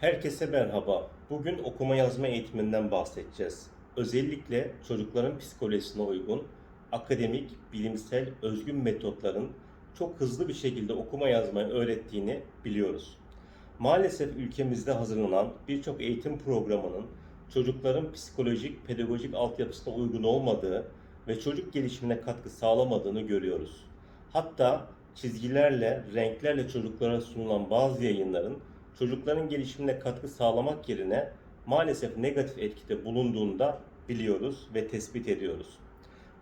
Herkese merhaba. Bugün okuma yazma eğitiminden bahsedeceğiz. Özellikle çocukların psikolojisine uygun, akademik, bilimsel, özgün metotların çok hızlı bir şekilde okuma yazmayı öğrettiğini biliyoruz. Maalesef ülkemizde hazırlanan birçok eğitim programının çocukların psikolojik, pedagojik altyapısına uygun olmadığı ve çocuk gelişimine katkı sağlamadığını görüyoruz. Hatta çizgilerle, renklerle çocuklara sunulan bazı yayınların çocukların gelişimine katkı sağlamak yerine maalesef negatif etkide bulunduğunu da biliyoruz ve tespit ediyoruz.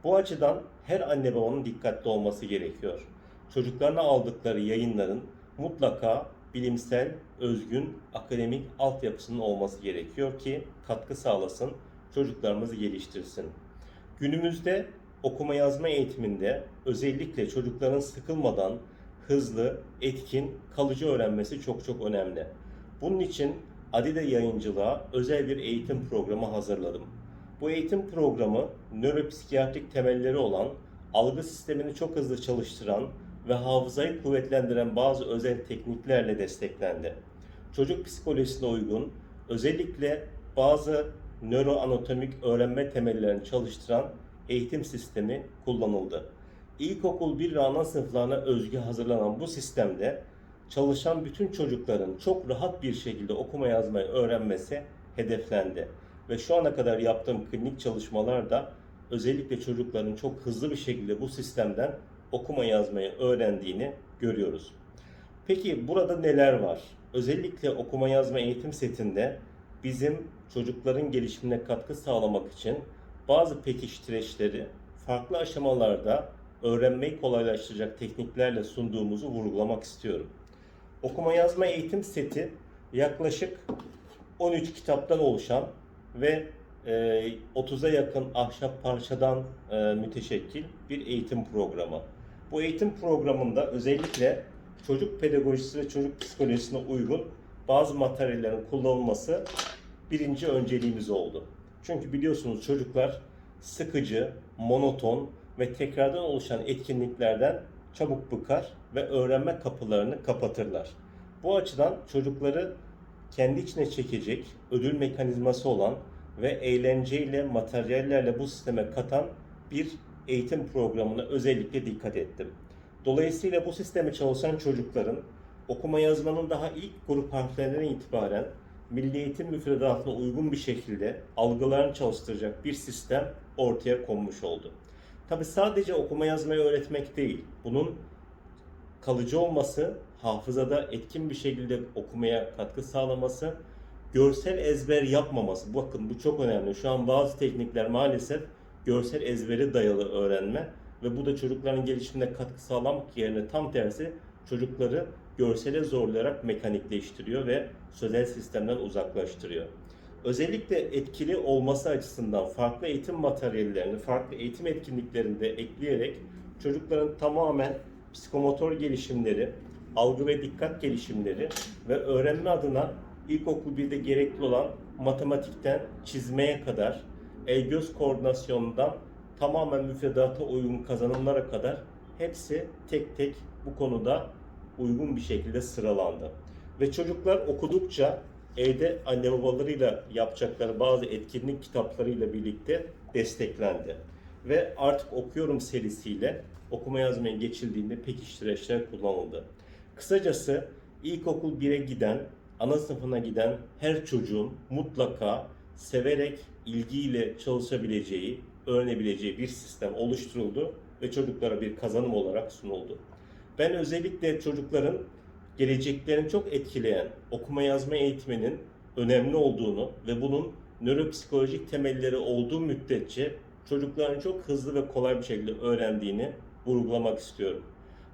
Bu açıdan her anne babanın dikkatli olması gerekiyor. Çocuklarına aldıkları yayınların mutlaka bilimsel, özgün, akademik altyapısının olması gerekiyor ki katkı sağlasın, çocuklarımızı geliştirsin. Günümüzde okuma yazma eğitiminde özellikle çocukların sıkılmadan hızlı, etkin, kalıcı öğrenmesi çok çok önemli. Bunun için Adide Yayıncılığa özel bir eğitim programı hazırladım. Bu eğitim programı nöropsikiyatrik temelleri olan, algı sistemini çok hızlı çalıştıran ve hafızayı kuvvetlendiren bazı özel tekniklerle desteklendi. Çocuk psikolojisine uygun, özellikle bazı nöroanatomik öğrenme temellerini çalıştıran eğitim sistemi kullanıldı. İlkokul 1 ve ana sınıflarına özgü hazırlanan bu sistemde çalışan bütün çocukların çok rahat bir şekilde okuma yazmayı öğrenmesi hedeflendi. Ve şu ana kadar yaptığım klinik çalışmalarda özellikle çocukların çok hızlı bir şekilde bu sistemden okuma yazmayı öğrendiğini görüyoruz. Peki burada neler var? Özellikle okuma yazma eğitim setinde bizim çocukların gelişimine katkı sağlamak için bazı pekiştireçleri farklı aşamalarda öğrenmeyi kolaylaştıracak tekniklerle sunduğumuzu vurgulamak istiyorum. Okuma yazma eğitim seti yaklaşık 13 kitaptan oluşan ve e, 30'a yakın ahşap parçadan e, müteşekkil bir eğitim programı. Bu eğitim programında özellikle çocuk pedagojisi ve çocuk psikolojisine uygun bazı materyallerin kullanılması birinci önceliğimiz oldu. Çünkü biliyorsunuz çocuklar sıkıcı, monoton ve tekrardan oluşan etkinliklerden çabuk bıkar ve öğrenme kapılarını kapatırlar. Bu açıdan çocukları kendi içine çekecek ödül mekanizması olan ve eğlenceyle, materyallerle bu sisteme katan bir eğitim programına özellikle dikkat ettim. Dolayısıyla bu sisteme çalışan çocukların okuma yazmanın daha ilk grup harflerinden itibaren milli eğitim müfredatına uygun bir şekilde algılarını çalıştıracak bir sistem ortaya konmuş oldu. Tabi sadece okuma yazmayı öğretmek değil, bunun kalıcı olması, hafızada etkin bir şekilde okumaya katkı sağlaması, görsel ezber yapmaması. Bakın bu çok önemli. Şu an bazı teknikler maalesef görsel ezberi dayalı öğrenme ve bu da çocukların gelişimine katkı sağlamak yerine tam tersi çocukları görsele zorlayarak mekanikleştiriyor ve sözel sistemden uzaklaştırıyor. Özellikle etkili olması açısından farklı eğitim materyallerini, farklı eğitim etkinliklerinde ekleyerek çocukların tamamen psikomotor gelişimleri, algı ve dikkat gelişimleri ve öğrenme adına ilkokul 1'de gerekli olan matematikten çizmeye kadar, el-göz koordinasyonundan tamamen müfredata uygun kazanımlara kadar hepsi tek tek bu konuda uygun bir şekilde sıralandı. Ve çocuklar okudukça evde anne babalarıyla yapacakları bazı etkinlik kitaplarıyla birlikte desteklendi. Ve artık okuyorum serisiyle okuma yazmaya geçildiğinde pekiştireçler kullanıldı. Kısacası ilkokul 1'e giden, ana sınıfına giden her çocuğun mutlaka severek, ilgiyle çalışabileceği, öğrenebileceği bir sistem oluşturuldu ve çocuklara bir kazanım olarak sunuldu. Ben özellikle çocukların geleceklerini çok etkileyen okuma yazma eğitiminin önemli olduğunu ve bunun nöropsikolojik temelleri olduğu müddetçe çocukların çok hızlı ve kolay bir şekilde öğrendiğini vurgulamak istiyorum.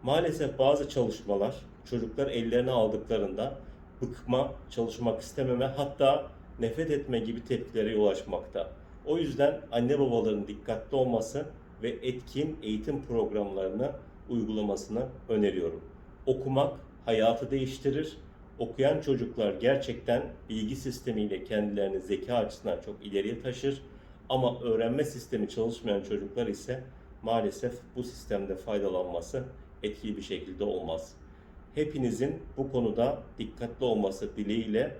Maalesef bazı çalışmalar çocuklar ellerine aldıklarında bıkma, çalışmak istememe hatta nefret etme gibi tepkilere yol açmakta. O yüzden anne babaların dikkatli olması ve etkin eğitim programlarını uygulamasını öneriyorum. Okumak hayatı değiştirir. Okuyan çocuklar gerçekten bilgi sistemiyle kendilerini zeka açısından çok ileriye taşır. Ama öğrenme sistemi çalışmayan çocuklar ise maalesef bu sistemde faydalanması etkili bir şekilde olmaz. Hepinizin bu konuda dikkatli olması dileğiyle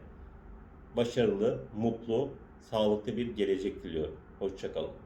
başarılı, mutlu, sağlıklı bir gelecek diliyorum. Hoşçakalın.